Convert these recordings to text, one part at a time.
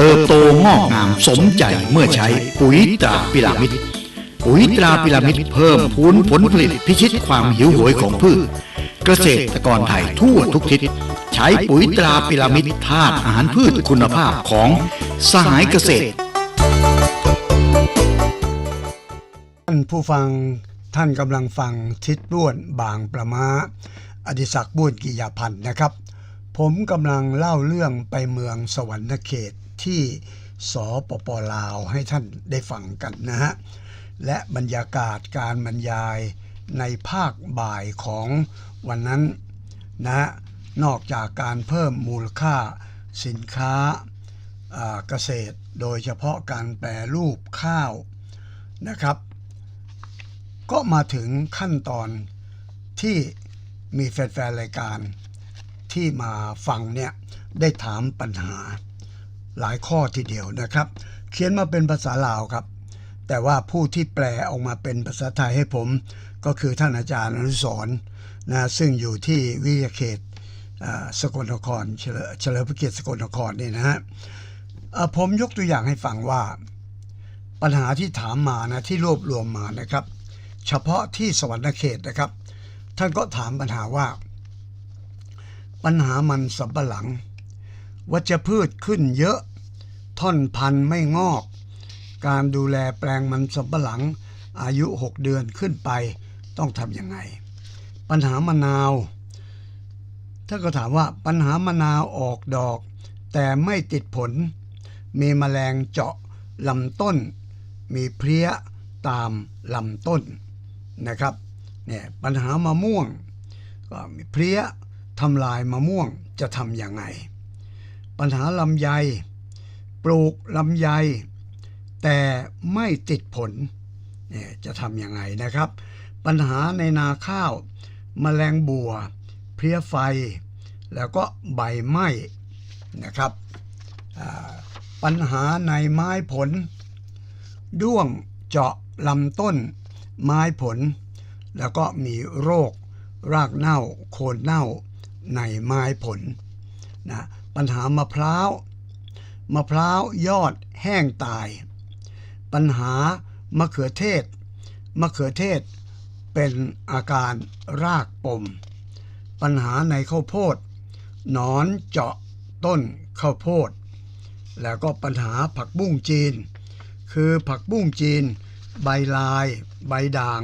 เติบโตงอกงามสมใจเมื่อใช้ปุ๋ยตราพิรามิดปุ๋ยตราพิรามิดเพิ่มพูนผลผลิตพิชิตความหิวโหยของพืช เกษตรกรไทยทั่วทุกทิศ ใช้ปุ๋ยตราพิรามิดธาตุอาหารพืชคุณภาพของสหายเกษตรท่านผู้ฟังท่านกำลังฟังทิศบ้วนบางประมาอดิศักดิ์บ้วนกิยาพันธ์นะครับ ผมกำลังเล่าเรื่องไปเมืองสวรรณเขต ที่สปปลาวให้ท่านได้ฟังกันนะฮะ และบรรยากาศการบรรยายในภาคบ่ายของวันนั้นนะฮะนอกจากการเพิ่มมูลค่าสินค้าอ่าเกษตร โดยเฉพาะการแปรรูปข้าวนะครับ ก็มาถึงขั้นตอนที่มีแฟนๆรายการที่มาฟังเนี่ย ได้ถามปัญหา หลายข้อทีเดียวนะครับ เขียนมาเป็นภาษาลาวครับ แต่ว่าผู้ที่แปลออกมาเป็นภาษาไทยให้ผม ก็คือท่านอาจารย์อนุสรนะซึ่งอยู่ที่วิทยาเขตสกลนครเฉลิมพระเกียรติสกลนครนี่นะฮะผมยกตัวอย่างให้ฟังว่า ปัญหาที่ถามมานะที่รวบรวมมานะครับ เฉพาะที่สวรรณเขตนะครับ ท่านก็ถามปัญหาว่า ปัญหามันสำปะหลัง วัชพืชขึ้นเยอะ ท่อนพันธุ์ไม่งอก การดูแลแปลงมันสำปะหลัง อายุ 6 เดือนขึ้นไปต้องทำยังไง ปัญหามะนาวท่าก็ถามว่าปัญหามะนาวออกดอก แต่ไม่ติดผล มีแมลงเจาะลำต้น มีเพลี้ยตามลำต้นนะครับเนี่ยปัญหามะม่วง ก็มีเพลี้ยทำลายมะม่วงจะทำยังไง ปัญหาลำไย ปลูกลำไย แต่ไม่ติดผลเนี่ยจะทำยังไงนะครับ ปัญหาในนาข้าวมแมลงบัว เพลี้ยไฟ แล้วก็ใบไหม้นะครับ ปัญหาในไม้ผล ด้วงเจาะลำต้น ไม้ผล แล้วก็มีโรค รากเน่า โคนเน่าในไม้ผล นะปัญหามะพร้าวมะพร้าวยอดแห้งตาย ปัญหามะเขือเทศมะเขือเทศเป็นอาการรากปม ปัญหาในข้าวโพดหนอนเจาะต้นข้าวโพด แล้วก็ปัญหาผักบุ้งจีน คือผักบุ้งจีน ใบลาย ใบด่าง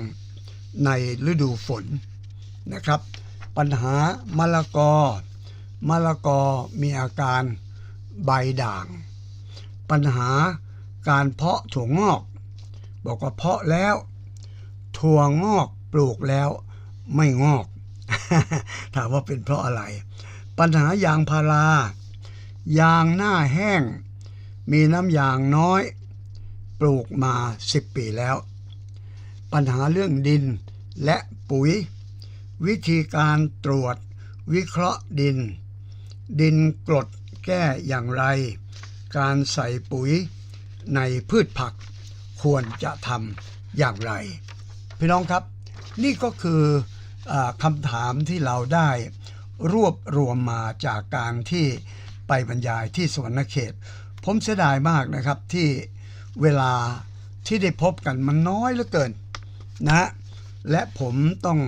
ในฤดูฝนนะครับ ปัญหามะละกอ มะละกอมีอาการใบด่าง ปัญหาการเพาะถั่วงอก บอกว่าเพาะแล้ว ถั่วงอกปลูกแล้วไม่งอก ถามว่าเป็นเพราะอะไร ปัญหายางพารายางหน้าแห้ง มีน้ำยางน้อย ปลูกมา 10 ปีแล้ว ปัญหาเรื่องดินและปุ๋ย วิธีการตรวจวิเคราะห์ดิน ดินกรดแก้อย่างไร การใส่ปุ๋ยในพืชผักควรจะทำอย่างไร พี่น้องครับ นี่ก็คืออคำถามที่เราได้รวบรวมมาจากการที่ไปบรรยายที่สวรรณเขต ผมเสียดายมากนะครับที่เวลาที่ได้พบกันมันน้อยเหลือเกินนะฮะและผมต้อง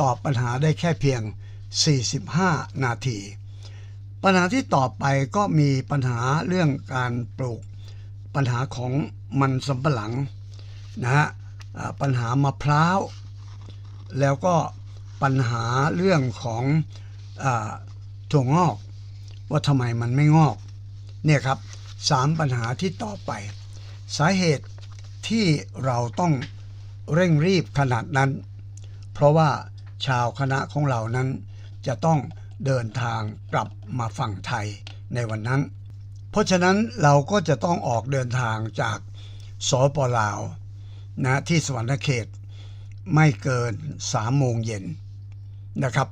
ตอบปัญหาได้แค่เพียง 45 นาที ปัญหาที่ต่อไปก็มีปัญหาเรื่องการปลูก ปัญหาของมันสำปะหลังนะฮะปัญหามะพร้าว แล้วก็ปัญหาเรื่องของอถั่วงอก ว่าทำไมมันไม่งอกเนี่ยครับสามปัญหาที่ต่อไป สาเหตุที่เราต้องเร่งรีบขนาดนั้น เพราะว่าชาวคณะของเรานั้นจะต้อง เดินทางกลับมาฝั่งไทยในวันนั้น เพราะฉะนั้นเราก็จะต้องออกเดินทางจากสปลาวนะที่สวรรณเขตไม่เกินสามโมงเย็นนะครับ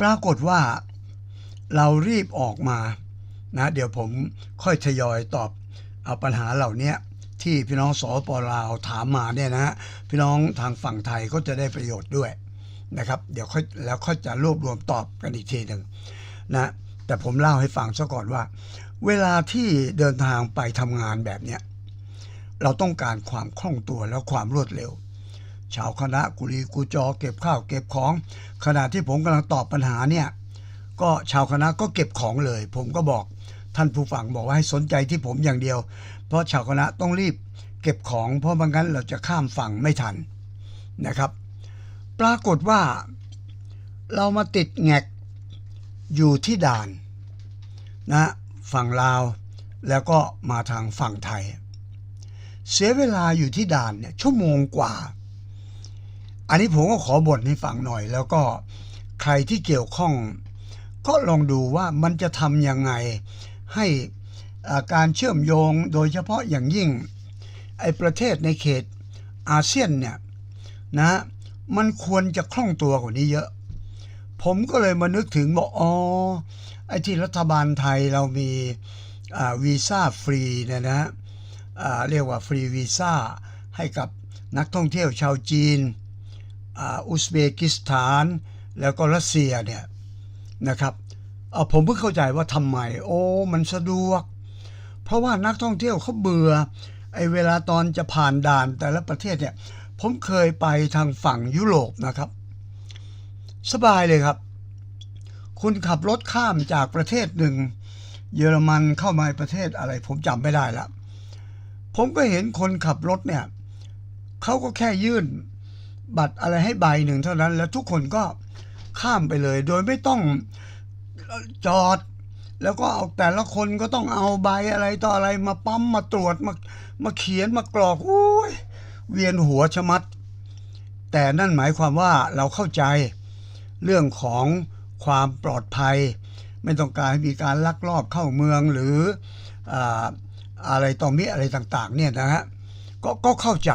ปรากฏว่าเรารีบออกมานะเดี๋ยวผมค่อยทยอยตอบเอาปัญหาเหล่านี้ที่พี่น้องสปลาวถามมาเนี่ยนะฮะพี่น้องทางฝั่งไทยก็จะได้ประโยชน์ด้วย นะครับ เดี๋ยวค่อยแล้วค่อยจะรวบรวมตอบกันอีกทีหนึ่งนะแต่ผมเล่าให้ฟังซะก่อนว่า เวลาที่เดินทางไปทำงานแบบเนี้ยเราต้องการความคล่องตัวและความรวดเร็ว ชาวคณะกุลีกูจอเก็บข้าวเก็บของ ขณะที่ผมกำลังตอบปัญหาเนี่ยก็ชาวคณะก็เก็บของเลย ผมก็บอกท่านผู้ฟังบอกว่าให้สนใจที่ผมอย่างเดียว เพราะชาวคณะต้องรีบเก็บของเพราะบางงั้นเราจะข้ามฝั่งไม่ทันนะครับ ปรากฏว่า เรามาติดแงกอยู่ที่ด่านนะฝั่งลาวแล้วก็มาทางฝั่งไทย เสียเวลาอยู่ที่ด่านเนี่ยชั่วโมงกว่า อันนี้ผมก็ขอบ่นให้ฟังหน่อย แล้วก็ใครที่เกี่ยวข้อง ก็ลองดูว่ามันจะทำยังไงให้การเชื่อมโยงโดยเฉพาะอย่างยิ่งไอ้ประเทศในเขตอาเซียนเนี่ยนะ มันควรจะคล่องตัวกว่านี้เยอะ ผมก็เลยมานึกถึงบอกอ๋อไอ้ที่รัฐบาลไทยเรามีวีซ่าฟรีเนี่ยนะเรียกว่าฟรีวีซ่าให้กับนักท่องเที่ยวชาวจีนอ,อุซเบกิสถาน แล้วก็รัสเซียเนี่ยนะครับผมเพิ่งเข้าใจว่าทำไม โอ้ มันสะดวก เพราะว่านักท่องเที่ยวเขาเบื่อไอ้เวลาตอนจะผ่านด่านแต่ละประเทศเนี่ย ผมเคยไปทางฝั่งยุโรปนะครับ สบายเลยครับ คุณขับรถข้ามจากประเทศหนึ่ง เยอรมันเข้ามาประเทศอะไร ผมจำไม่ได้ละผมก็เห็นคนขับรถเนี่ยเขาก็แค่ยื่นบัตรอะไรให้ใบหนึ่งเท่านั้น แล้วทุกคนก็ข้ามไปเลย โดยไม่ต้องจอด แล้วก็เอาแต่ละคนก็ต้องเอาใบอะไรต่ออะไรมาปั๊มมาตรวจมามาเขียนมากรอกโอ้ย เวียนหัวชะมัด แต่นั่นหมายความว่าเราเข้าใจเรื่องของความปลอดภัย ไม่ต้องการให้มีการลักลอบเข้าเมืองหรืออาอะไรต่อมีอะไรต่างๆเนี่ยนะฮะก็ก็เข้าใจ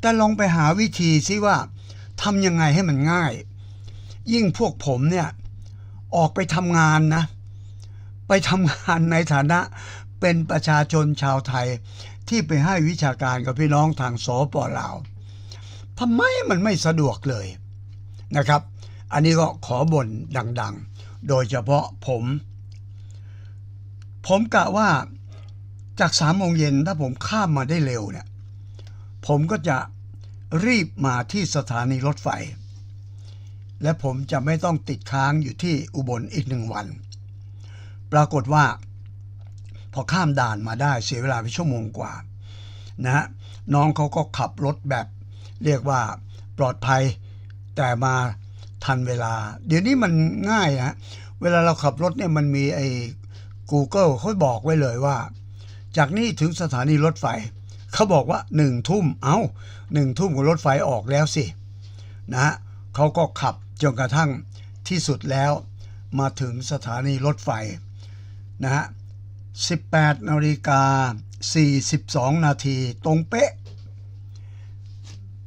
แต่ลองไปหาวิธีซิว่าทำยังไงให้มันง่าย ยิ่งพวกผมเนี่ยออกไปทำงานนะ ไปทำงานในฐานะเป็นประชาชนชาวไทย ที่ไปให้วิชาการกับพี่น้องทางสปลาวทำไมมันไม่สะดวกเลยนะครับ อันนี้ก็ขอบ่นดังๆ โดยเฉพาะผม ผมกะว่าจากสามโมงเย็นถ้าผมข้ามมาได้เร็วเนี่ยผมก็จะรีบมาที่สถานีรถไฟ และผมจะไม่ต้องติดค้างอยู่ที่อุบลอีกหนึ่งวัน ปรากฏว่า พอข้ามด่านมาได้เสียเวลาไปชั่วโมงกว่า นะฮะน้องเขาก็ขับรถแบบ เรียกว่าปลอดภัย แต่มาทันเวลา เดี๋ยวนี้มันง่ายฮะเวลาเราขับรถเนี่ยมันมีไอ้ Google เขาบอกไว้เลยว่า จากนี้ถึงสถานีรถไฟเขาบอกว่าหนึ่งทุ่มเอา้าหนึ่งทุ่มก็รถไฟออกแล้วสินะฮะเขาก็ขับจนกระทั่งที่สุดแล้วมาถึงสถานีรถไฟนะฮะ 18นาฬิกา 42 นาทีตรงเป๊ะ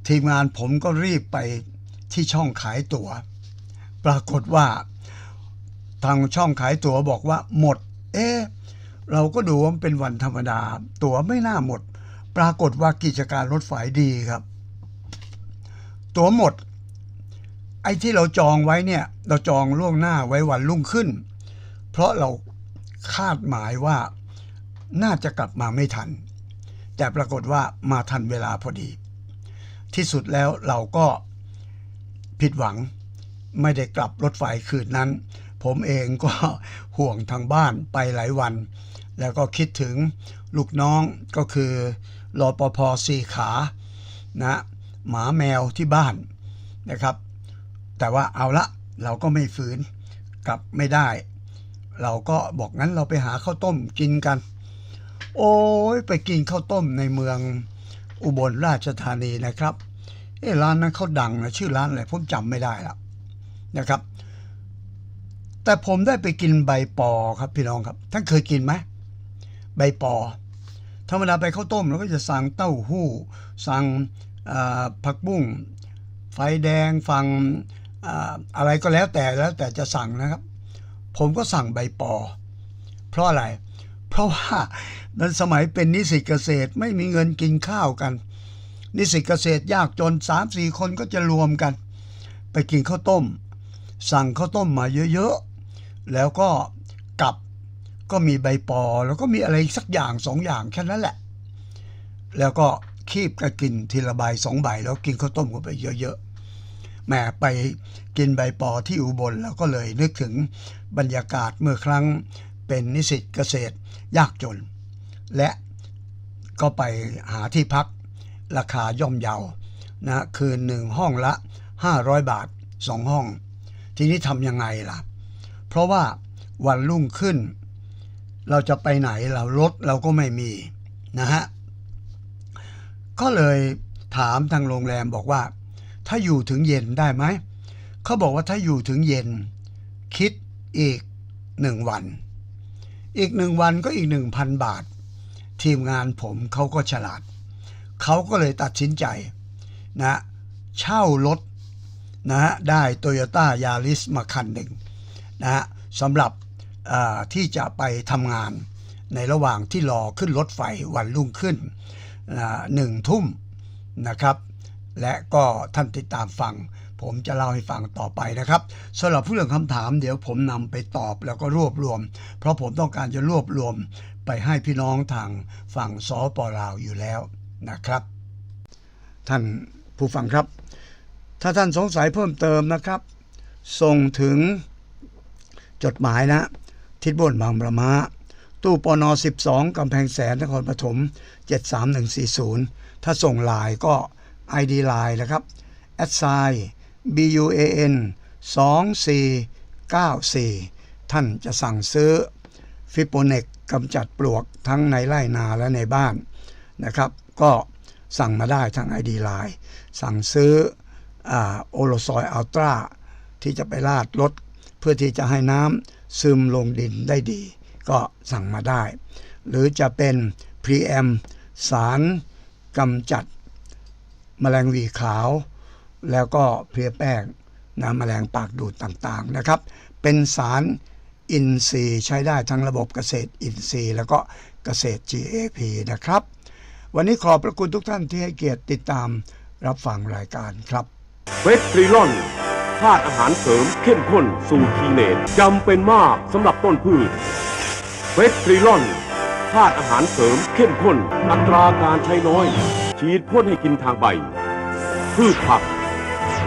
ทีมงานผมก็รีบไปที่ช่องขายตั๋ว ปรากฏว่า ทางช่องขายตั๋วบอกว่าหมด เอ๊ะเราก็ดูว่ามันเป็นวันธรรมดา ตั๋วไม่น่าหมด ปรากฏว่ากิจการรถไฟดีครับ ตั๋วหมด ไอ้ที่เราจองไว้เนี่ย เราจองล่วงหน้าไว้วันรุ่งขึ้น เพราะเราคาดหมายว่า น่าจะกลับมาไม่ทัน แต่ปรากฏว่ามาทันเวลาพอดี ที่สุดแล้วเราก็ผิดหวังไม่ได้กลับรถไฟคืนนั้น ผมเองก็ห่วงทางบ้านไปหลายวัน แล้วก็คิดถึงลูกน้องก็คือรอปภสี่ขานะหมาแมวที่บ้านนะครับ แต่ว่าเอาละเราก็ไม่ฝืนกลับไม่ได้ เราก็บอกงั้นเราไปหาข้าวต้มกินกัน โอ้ยไปกินข้าวต้มในเมืองอุบลราชธานีนะครับเอ้ร้านนั้นเขาดังนะชื่อร้านอะไรผมจำไม่ได้แล้วนะครับ แต่ผมได้ไปกินใบปอครับพี่น้องครับ ท่านเคยกินไหมใบปอธรรมดาไปข้าวต้มเราก็จะสั่งเต้าหู้ สั่งผักบุ้งไฟแดงฟังออะไรก็แล้วแต่แล้วแต่จะสั่งนะครับ ผมก็สั่งใบปอ เพราะอะไรเราะว่านั้นสมัยเป็นนิสิตเกษตรไม่มีเงินกินข้าวกัน นิสิตเกษตรยากจนสามสี่คนก็จะรวมกัน ไปกินข้าวต้ม สั่งข้าวต้มมาเยอะๆ แล้วก็กลับก็มีใบปอแล้วก็มีอะไรสักอย่างสองอย่างแค่นั้นแหละ แล้วก็คีบก็กินทีละใบสองใบแล้วกินข้าวต้มก็ไปเยอะๆแหมไปกินใบปอที่อุบลแล้วก็เลยนึกถึงบรรยากาศเมื่อครั้ง เป็นนิสิตเกษตรยากจน และก็ไปหาที่พักราคาย่อมเยานะคืนหนึ่งห้องละ 500 บาทสองห้อง ทีนี้ทำยังไงล่ะ เพราะว่าวันรุ่งขึ้น เราจะไปไหนเรารถเราก็ไม่มีนะฮะก็เลยถามทางโรงแรมบอกว่า ถ้าอยู่ถึงเย็นได้ไหม เขาบอกว่าถ้าอยู่ถึงเย็น คิดอีกหนึ่งวัน อีกหนึ่งวันก็อีกหนึ่งพันบาท ทีมงานผมเขาก็ฉลาด เขาก็เลยตัดสินใจนะเช่ารถนะฮะได้โตโยต้ายาริสมาคันหนึ่งนะฮะสำหรับที่จะไปทำงานในระหว่างที่รอขึ้นรถไฟวันรุ่งขึ้นหนึ่งทุ่มนะครับ และก็ท่านติดตามฟัง ผมจะเล่าให้ฟังต่อไปนะครับสำหรับผู้เรื่องคำถามเดี๋ยวผมนำไปตอบแล้วก็รวบรวม เพราะผมต้องการจะรวบรวมไปให้พี่น้องทางฝั่งสปลาวอยู่แล้วนะครับ ท่านผู้ฟังครับ ถ้าท่านสงสัยเพิ่มเติมนะครับ ส่งถึงจดหมายนะ ทิศบนบางประมาตู้ปน 12 กำแพงแสนนครปฐม73140 ถ้าส่งลน์ก็ ID ไลน์นะครับ a d s i BUAN 2494 ท่านจะสั่งซื้อฟิโปเนกกำจัดปลวกทั้งในไร่นาและในบ้านนะครับ ก็สั่งมาได้ทาง ID ไลน์สั่งซื้อโอโลซอยอัลตราที่จะไปลาดรถเพื่อที่จะให้น้ำซึมลงดินได้ดี ก็สั่งมาได้ หรือจะเป็นพรีแอมสารกำจัดแมลงวีขาว แล้วก็เพลียแป้งนะแมลงปากดูดต่างๆนะครับ เป็นสารอินทรีย์ใช้ได้ทั้งระบบเกษตรอินทรีย์แล้วก็เกษตร GAP นะครับ วันนี้ขอบพระคุณทุกท่านที่ให้เกียรติติดตามรับฟังรายการครับเวสตรีลอนธาตุอาหารเสริมเข้มข้นสู่ทีเนตจำเป็นมากสำหรับต้นพืชเวสตรีลอนธาตุอาหารเสริมเข้มข้น อัตราการใช้น้อย ฉีดพ่นให้กินทางใบ พืชผัก